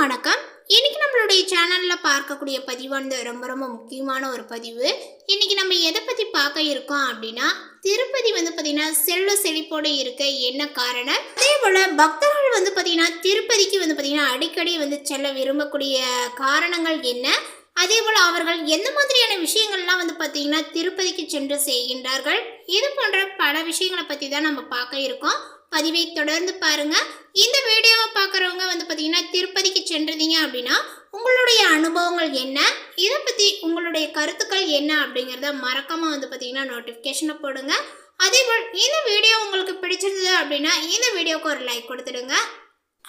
வணக்கம். இன்னைக்கு நம்மளுடைய சேனலில் பார்க்கக்கூடிய பதிவானது ரொம்ப ரொம்ப முக்கியமான ஒரு பதிவு. இன்னைக்கு நம்ம எதை பற்றி பார்க்க இருக்கோம் அப்படின்னா திருப்பதி வந்து பார்த்தீங்கன்னா செல்வ செழிப்போடு இருக்க என்ன காரணம்? அதே போல் பக்தர்கள் வந்து பார்த்தீங்கன்னா திருப்பதிக்கு வந்து பார்த்தீங்கன்னா அடிக்கடி வந்து செல்ல விரும்பக்கூடிய காரணங்கள் என்ன? அதே போல் அவர்கள் எந்த மாதிரியான விஷயங்கள்லாம் வந்து பார்த்தீங்கன்னா திருப்பதிக்கு சென்று செய்கின்றார்கள்? இது போன்ற பல விஷயங்களை பற்றி தான் நம்ம பார்க்க இருக்கோம். பதிவை தொடர்ந்து பாருங்கள் இந்த வீடியோவை பார்க்குறவங்க வந்து பார்த்திங்கன்னா திருப்பதிக்கு சென்றதீங்க அப்படின்னா உங்களுடைய அனுபவங்கள் என்ன? இதை பற்றி உங்களுடைய கருத்துக்கள் என்ன அப்படிங்கிறத மறக்காமல் வந்து பார்த்தீங்கன்னா நோட்டிஃபிகேஷனை போடுங்க. அதே போல் இந்த வீடியோ உங்களுக்கு பிடிச்சிருந்தது அப்படின்னா இந்த வீடியோவுக்கு ஒரு லைக் கொடுத்துடுங்க.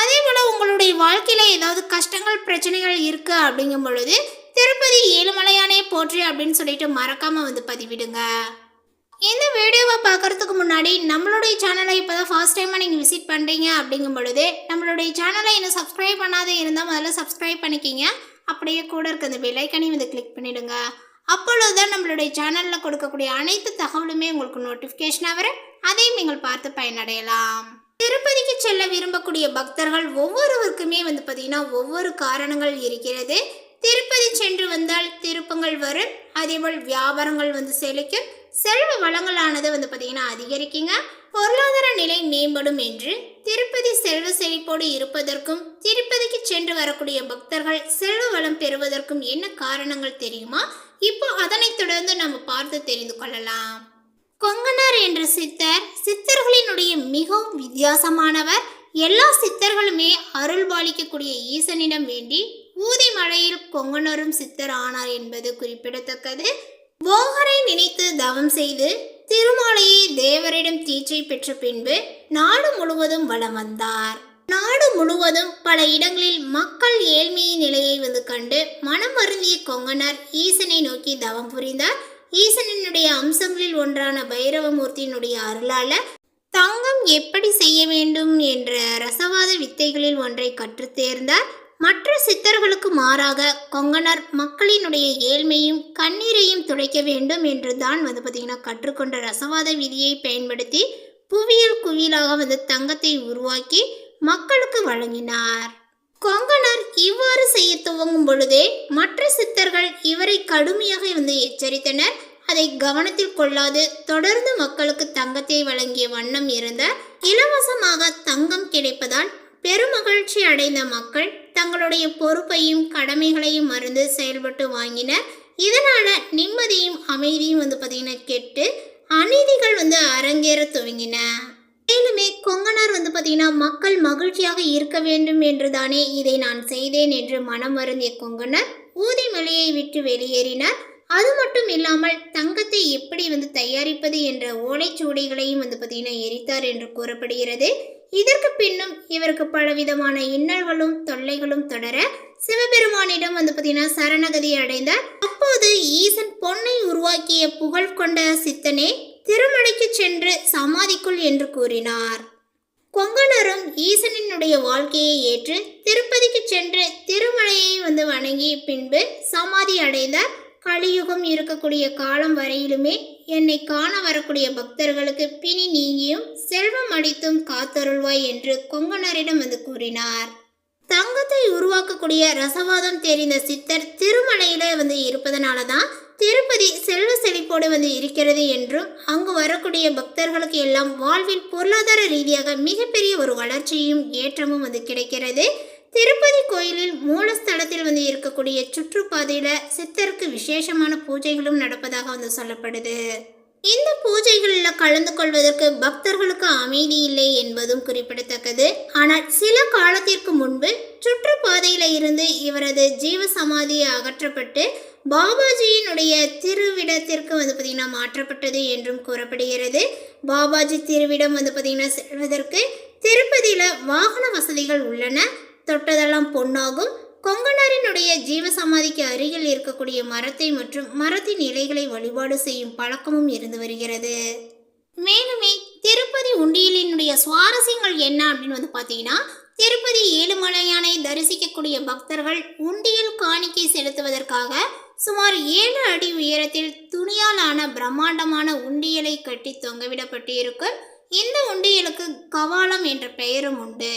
அதே போல் உங்களுடைய வாழ்க்கையில் ஏதாவது கஷ்டங்கள் பிரச்சனைகள் இருக்குது அப்படிங்கும் பொழுது திருப்பதி ஏழுமலையானே போற்றி அப்படின்னு சொல்லிட்டு மறக்காமல் வந்து பதிவிடுங்க. இந்த வீடியோவை பார்க்கறதுக்கு முன்னாடி நம்மளுடைய சேனலை இப்போ தான் ஃபர்ஸ்ட் டைமாக நீங்கள் விசிட் பண்ணுறீங்க அப்படிங்கும் பொழுது நம்மளுடைய சேனலை இன்னும் சப்ஸ்கிரைப் பண்ணாத இருந்தால் முதல்ல சப்ஸ்கிரைப் பண்ணிக்கிங்க. அப்படியே கூட இருக்க அந்த பெல்லைக்கனையும் வந்து கிளிக் பண்ணிவிடுங்க அப்பொழுது தான் நம்மளுடைய சேனலில் கொடுக்கக்கூடிய அனைத்து தகவலுமே உங்களுக்கு நோட்டிஃபிகேஷனாக வர அதையும் நீங்கள் பார்த்து பயனடையலாம். திருப்பதிக்கு செல்ல விரும்பக்கூடிய பக்தர்கள் ஒவ்வொருவருக்குமே வந்து பார்த்திங்கன்னா ஒவ்வொரு காரணங்கள் இருக்கிறது. திருப்பதி சென்று வந்தால் திருப்பங்கள் வரும். அதேபோல் வியாபாரங்கள் வந்து செழிக்கும். செல்வ வளங்களானது வந்து பார்த்தீங்கன்னா அதிகரிக்குங்க. பொருளாதார நிலை மேம்படும் என்று திருப்பதி செல்வ செழிப்போடு இருப்பதற்கும் திருப்பதிக்கு சென்று வரக்கூடிய பக்தர்கள் செல்வ வளம் பெறுவதற்கும் என்ன காரணங்கள் தெரியுமா? இப்போ அதனைத் தொடர்ந்து நம்ம பார்த்து தெரிந்து கொள்ளலாம். கொங்கனார் என்ற சித்தர் சித்தர்களினுடைய மிகவும் வித்தியாசமானவர். எல்லா சித்தர்களுமே அருள் பாலிக்கக்கூடிய ஈசனிடம் வேண்டி ஊதி மலையில் கொங்கனரும் சித்தர் ஆனார் என்பது குறிப்பிடத்தக்கது. போகரை நினைத்து தவம் செய்து திருமாலையை தேவரிடம் தீட்சை பெற்ற பின்பு நாடு முழுவதும் வலம் வந்தார். நாடு முழுவதும் பல இடங்களில் மக்கள் ஏழ்மையின் நிலையை வந்து கண்டு மனம் வருந்திய கொங்கனார் ஈசனை நோக்கி தவம் புரிந்தார். ஈசனினுடைய அம்சங்களில் ஒன்றான பைரவமூர்த்தியினுடைய அருளால தங்கம் எப்படி செய்ய வேண்டும் என்ற ரசவாத வித்தைகளில் ஒன்றை கற்றுத் தேர்ந்தார். மற்ற சித்தர்களுக்கு மாறாக கொங்கணர் மக்களினுடைய ஏழ்மையும் கண்ணீரையும் துடைக்க வேண்டும் என்று தான் வந்து பார்த்தீங்கன்னா கற்றுக்கொண்ட ரசவாத விதியை பயன்படுத்தி புவியியல் குவியலாக வந்து தங்கத்தை உருவாக்கி மக்களுக்கு வழங்கினார். கொங்கணர் இவ்வாறு செய்ய துவங்கும் பொழுதே மற்ற சித்தர்கள் இவரை கடுமையாக வந்து எச்சரித்தனர். அதை கவனத்தில் கொள்ளாது தொடர்ந்து மக்களுக்கு தங்கத்தை வழங்கிய வண்ணம் இருந்த இலவசமாக தங்கம் கிடைப்பதால் பெருமகிழ்ச்சி அடைந்த மக்கள் தங்களுடைய பொறுப்பையும் கடமைகளையும் மறந்து செயல்பட்டு வாங்கினர். இதனால் நிம்மதியும் அமைதியும் வந்து பார்த்திங்கன்னா கெட்டு அநீதிகள் வந்து அரங்கேற துவங்கின. மேலுமே கொங்கனார் வந்து பார்த்திங்கன்னா மக்கள் மகிழ்ச்சியாக இருக்க வேண்டும் என்று தானே இதை நான் செய்தேன் என்று மனம் வருந்திய கொங்கனர் ஊதிமலையை விட்டு வெளியேறினார். அது மட்டும் இல்லாமல் தங்கத்தை எப்படி வந்து தயாரிப்பது என்ற ஓலைச்சுவடிகளையும் வந்து பார்த்தீங்கன்னா எரித்தார் என்று கூறப்படுகிறது. இதற்கு பின்னும் இவருக்கு பலவிதமான இன்னல்களும் தொல்லைகளும் தொடர சிவபெருமானிடம் வந்து பார்த்தீங்கன்னா சரணகதி அடைந்தார். அப்போது ஈசன் பொன்னை உருவாக்கிய புகழ் கொண்ட சித்தனே திருமலைக்கு சென்று சமாதிக்குள் என்று கூறினார். கொங்கணரும் ஈசனினுடைய வாழ்க்கையை ஏற்று திருப்பதிக்கு சென்று திருமலையை வந்து வணங்கி பின்பு சமாதி அடைந்தார். கலியுகம் இருக்கக்கூடிய காலம் வரையிலுமே என்னை காண வரக்கூடிய பக்தர்களுக்கு பிணி நீங்கியும் செல்வம் அடித்தும் காத்தருள்வாய் என்று கொங்கனரிடம் வந்து கூறினார். தங்கத்தை உருவாக்கக்கூடிய ரசவாதம் தெரிந்த சித்தர் திருமலையில வந்து இருப்பதனால தான் திருப்பதி செல்வ செழிப்போடு வந்து இருக்கிறது என்றும் அங்கு வரக்கூடிய பக்தர்களுக்கு எல்லாம் வாழ்வில் பொருளாதார ரீதியாக மிகப்பெரிய ஒரு வளர்ச்சியும் ஏற்றமும் வந்து கிடைக்கிறது. திருப்பதி கோயிலில் மூலஸ்தலத்தில் வந்து இருக்கக்கூடிய சுற்றுப்பாதையில சித்தருக்கு விசேஷமான பூஜைகளும் நடப்பதாக வந்து சொல்லப்படுது. இந்த பூஜைகளில் கலந்து கொள்வதற்கு பக்தர்களுக்கு அமைதி இல்லை என்பதும் குறிப்பிடத்தக்கது. ஆனால் சில காலத்திற்கு முன்பு சுற்றுப்பாதையில இருந்து இவரது ஜீவ சமாதி அகற்றப்பட்டு பாபாஜியினுடைய திருவிடத்திற்கு வந்து பார்த்திங்கன்னா மாற்றப்பட்டது என்றும் கூறப்படுகிறது. பாபாஜி திருவிடம் வந்து பார்த்திங்கன்னா செல்வதற்கு திருப்பதியில் வாகன வசதிகள் உள்ளன. தொட்டதெல்லாம் பொன்னாகும். கொங்கனாரினுடைய ஜீவசமாதிக்கு அருகில் இருக்கக்கூடிய மரத்தை மற்றும் மரத்தின் இலைகளை வழிபாடு செய்யும் பழக்கமும் இருந்து வருகிறது. மேலுமே திருப்பதி உண்டியலினுடைய சுவாரஸ்யங்கள் என்ன அப்படின்னு வந்து பார்த்தீங்கன்னா திருப்பதி ஏழுமலையானை தரிசிக்கக்கூடிய பக்தர்கள் உண்டியல் காணிக்கை செலுத்துவதற்காக சுமார் ஏழு அடி உயரத்தில் துணியால் ஆன பிரம்மாண்டமான உண்டியலை கட்டி தொங்கவிடப்பட்டு இருக்கும் இந்த உண்டியலுக்கு கவாலம் என்ற பெயரும் உண்டு.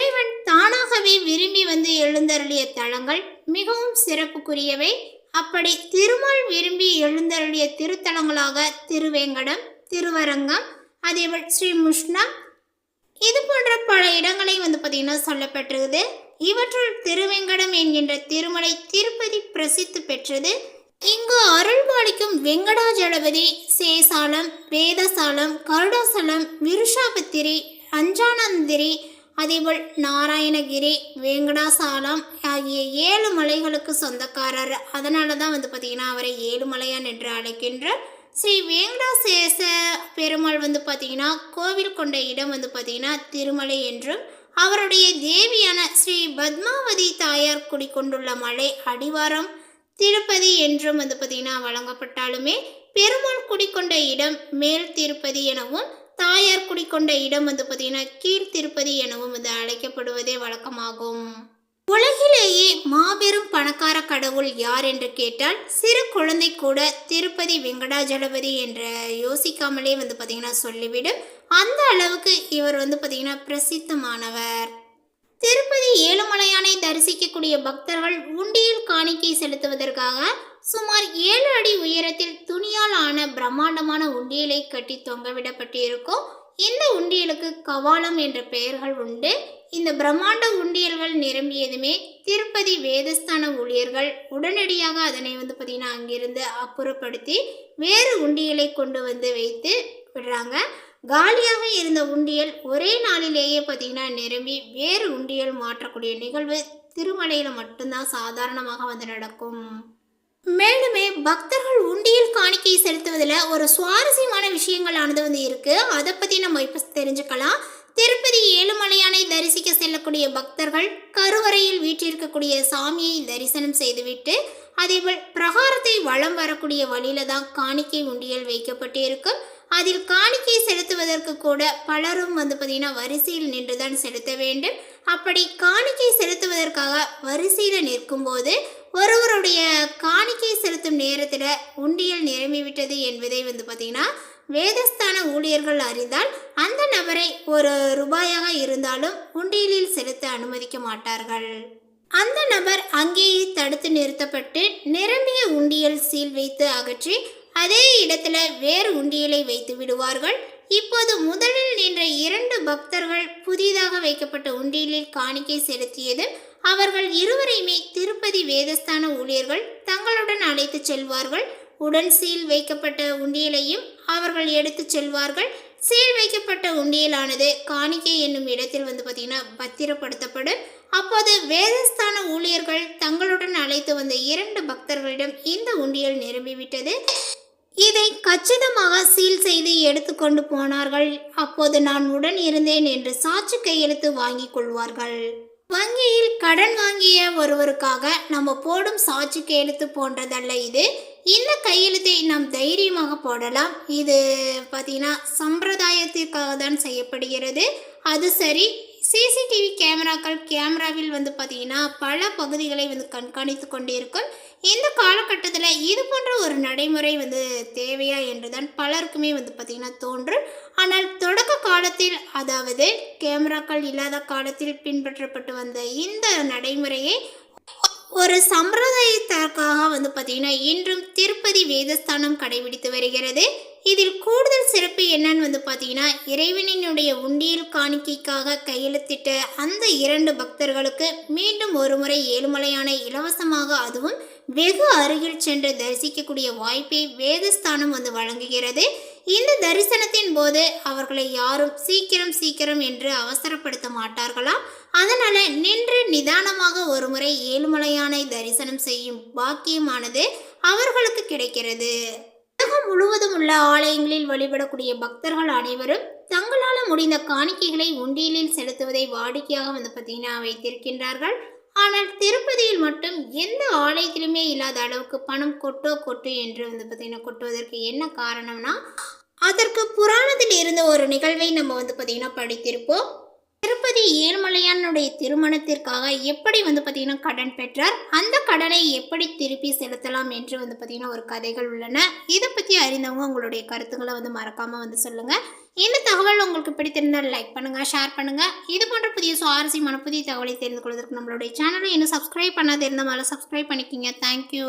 இறைவன் தானாகவே விரும்பி வந்து எழுந்தருளிய தலங்கள் மிகவும் சிறப்புக்குரியவை. அப்படி திருமால் விரும்பி எழுந்தருளிய திருத்தலங்களாக திருவேங்கடம் திருவரங்கம் அதேபோல் ஸ்ரீ முஷ்ணா இது போன்ற பல இடங்களை வந்து பார்த்திங்கன்னா சொல்லப்பட்டிருக்குது. இவற்றுள் திருவேங்கடம் என்கின்ற திருமலை திருப்பதி பிரசித்தி பெற்றது. இங்கு அருள்பாலிக்கும் வெங்கடாஜலபதி சேசாலம் வேதசாலம் கருடாசலம் விருஷாபத்திரி அஞ்சானந்திரி அதேபோல் நாராயணகிரி வேங்கடாசாலம் ஆகிய ஏழு மலைகளுக்கு சொந்தக்காரர். அதனால தான் வந்து பார்த்திங்கன்னா அவரை ஏழுமலையான் என்று அழைக்கின்றார் ஸ்ரீ வேங்கடாசேச பெருமாள் வந்து பார்த்திங்கன்னா கோவில் கொண்ட இடம் வந்து பார்த்திங்கன்னா திருமலை என்றும் அவருடைய தேவியான ஸ்ரீ பத்மாவதி தாயார் குடிக்கொண்டுள்ள மலை அடிவாரம் திருப்பதி என்றும் வந்து பார்த்திங்கன்னா வழங்கப்பட்டாலுமே பெருமாள் குடிக்கொண்ட இடம் மேல் திருப்பதி எனவும் தாயார் குடிக்கொண்ட இடம் வந்து பார்த்திங்கன்னா கீழ்த்திருப்பதி எனவும் வந்து அழைக்கப்படுவதே வழக்கமாகும். உலகிலேயே மாபெரும் பணக்கார கடவுள் யார் என்று கேட்டால் சிறு குழந்தை கூட திருப்பதி வெங்கடாஜலபதி என்ற யோசிக்காமலே வந்து பார்த்திங்கன்னா சொல்லிவிடும். அந்த அளவுக்கு இவர் வந்து பார்த்திங்கன்னா பிரசித்தமானவர். திருப்பதி ஏழுமலையானை தரிசிக்கக்கூடிய பக்தர்கள் உண்டியில் காணிக்கை செலுத்துவதற்காக சுமார் ஏழு அடி உயரத்தில் துணியால் ஆன பிரம்மாண்டமான உண்டியலை கட்டி தொங்கவிடப்பட்டிருக்கும் இந்த உண்டியலுக்கு கவாலம் என்ற பெயர்கள் உண்டு. இந்த பிரம்மாண்ட உண்டியல்கள் நிரம்பியதுமே திருப்பதி வேதஸ்தான ஊழியர்கள் உடனடியாக அதனை வந்து பார்த்திங்கன்னா அங்கிருந்து அப்புறப்படுத்தி வேறு உண்டியலை கொண்டு வந்து வைத்து விடுறாங்க. காலியாக இருந்த உண்டியல் ஒரே நாளிலேயே பார்த்திங்கன்னா நிரம்பி வேறு உண்டியல் மாற்றக்கூடிய நிகழ்வு திருமலையில் மட்டும்தான் சாதாரணமாக வந்து நடக்கும். மேலுமே பக்தர்கள் உண்டியல் காணிக்கை செலுத்துவதில் ஒரு சுவாரஸ்யமான விஷயங்களானது வந்து இருக்குது அதை பற்றி நம்ம இப்போ தெரிஞ்சுக்கலாம். திருப்பதி ஏழுமலையானை தரிசிக்க செல்லக்கூடிய பக்தர்கள் கருவறையில் வீற்றிருக்கக்கூடிய சாமியை தரிசனம் செய்துவிட்டு அதேபோல் பிரகாரத்தை வலம் வரக்கூடிய வழியில தான் காணிக்கை உண்டியல் வைக்கப்பட்டு இருக்கும் அதில் காணிக்கை செலுத்துவதற்கு கூட பலரும் வந்து பார்த்தீங்கன்னா வரிசையில் நின்றுதான் செலுத்த வேண்டும். அப்படி காணிக்கை செலுத்துவதற்காக வரிசையில் நிற்கும்போது ஒருவருடைய காணிக்கை செலுத்தும் நேரத்தில் உண்டியல் நிரம்பிவிட்டது என்பதை வந்து பார்த்தீங்கன்னா வேதஸ்தான ஊழியர்கள் அறிந்தால் அந்த நபரை ஒரு ரூபாயாக இருந்தாலும் உண்டியலில் செலுத்த அனுமதிக்க மாட்டார்கள். அந்த நபர் அங்கேயே தடுத்து நிறுத்தப்பட்டு நிரம்பிய உண்டியல் சீல் வைத்து அகற்றி அதே இடத்துல வேறு உண்டியலை வைத்து விடுவார்கள். இப்போது முதலில் நின்ற இரண்டு பக்தர்கள் புதிதாக வைக்கப்பட்ட உண்டியலில் காணிக்கை செலுத்தியது அவர்கள் இருவரையுமே திருப்பதி வேதஸ்தான ஊழியர்கள் தங்களுடன் அழைத்து செல்வார்கள். உடன் சீல் வைக்கப்பட்ட உண்டியலையும் அவர்கள் எடுத்து செல்வார்கள். சீல் வைக்கப்பட்ட உண்டியலானது காணிக்கை என்னும் இடத்தில் வந்து பார்த்திங்கன்னா பத்திரப்படுத்தப்படும். அப்போது வேதஸ்தான ஊழியர்கள் தங்களுடன் அழைத்து வந்த இரண்டு பக்தர்களிடம் இந்த உண்டியல் நிரம்பிவிட்டது. இதை கச்சிதமாக சீல் செய்து எடுத்துக்கொண்டு போனார்கள். அப்போது நான் உடன் இருந்தேன் என்று சாட்சி கையெழுத்து வாங்கிக் கொள்வார்கள். வங்கியில் கடன் வாங்கிய ஒருவருக்காக நம்ம போடும் சாட்சி எழுத்து போன்றதல்ல இது. இந்த கையெழுத்தை நாம் தைரியமாக போடலாம். இது பார்த்தீங்கன்னா சம்பிரதாயத்திற்காக தான் செய்யப்படுகிறது. அது சரி சிசிடிவி கேமராக்கள் கேமராவில் வந்து பார்த்தீங்கன்னா பல பகுதிகளை வந்து கண்காணித்து கொண்டிருக்கும். இந்த காலகட்டத்தில் இது போன்ற ஒரு நடைமுறை வந்து தேவையா என்றுதான் பலருக்குமே வந்து பார்த்திங்கன்னா தோன்றும். ஆனால் தொடக்க காலத்தில் அதாவது கேமராக்கள் இல்லாத காலத்தில் பின்பற்றப்பட்டு வந்த இந்த நடைமுறையை ஒரு சம்பிரதாயத்திற்காக வந்து பார்த்திங்கன்னா இன்றும் திருப்பதி வேதஸ்தானம் கடைபிடித்து வருகிறது. இதில் கூடுதல் சிறப்பு என்னன்னு வந்து பார்த்தீங்கன்னா இறைவனினுடைய உண்டியல் காணிக்கைக்காக கையெழுத்திட்ட அந்த இரண்டு பக்தர்களுக்கு மீண்டும் ஒருமுறை ஏழுமலையான இலவசமாக அதுவும் வெகு அருகில் சென்று தரிசிக்கக்கூடிய வாய்ப்பை வேதஸ்தானம் வந்து வழங்குகிறது. இந்த தரிசனத்தின் போது அவர்களை யாரும் சீக்கிரம் சீக்கிரம் என்று அவசரப்படுத்த மாட்டார்களாம் அதனால நின்று நிதானமாக ஒருமுறை ஏழுமலையானை தரிசனம் செய்யும் பாக்கியமானது அவர்களுக்கு கிடைக்கிறது. உலகம் முழுவதும் உள்ள ஆலயங்களில் வழிபடக்கூடிய பக்தர்கள் அனைவரும் தங்களால் முடிந்த காணிக்கைகளை உண்டியலில் செலுத்துவதை வாடிக்கையாக வந்து பார்த்தீங்கன்னா வைத்திருக்கின்றார்கள். ஆனால் திருப்பதியில் மட்டும் எந்த ஆலயத்திலுமே இல்லாத அளவுக்கு பணம் கொட்டோ கொட்டு என்று வந்து பார்த்தீங்கன்னா கொட்டுவதற்கு என்ன காரணம்னா அதற்கு புராணத்தில் இருந்த ஒரு நிகழ்வை நம்ம வந்து பார்த்தீங்கன்னா படித்திருப்போம். திருப்பதி ஏழுமலையானுடைய திருமணத்திற்காக எப்படி வந்து பார்த்தீங்கன்னா கடன் பெற்றார்? அந்த கடனை எப்படி திருப்பி செலுத்தலாம் என்று வந்து பார்த்தீங்கன்னா ஒரு கதைகள் உள்ளன. இதை பற்றி அறிந்தவங்க உங்களுடைய கருத்துக்களை வந்து மறக்காமல் வந்து சொல்லுங்கள் இந்த தகவல் உங்களுக்கு பிடித்திருந்தால் லைக் பண்ணுங்கள் ஷேர் பண்ணுங்கள் இது போன்ற புதிய சுவாரஸ்யமான புதிய தகவலை தெரிந்து கொள்வதற்கு நம்மளுடைய சேனலை இன்னும் சப்ஸ்கிரைப் பண்ணாத இருந்தால் மேலே சப்ஸ்கிரைப் பண்ணிக்கிங்க. தேங்க்யூ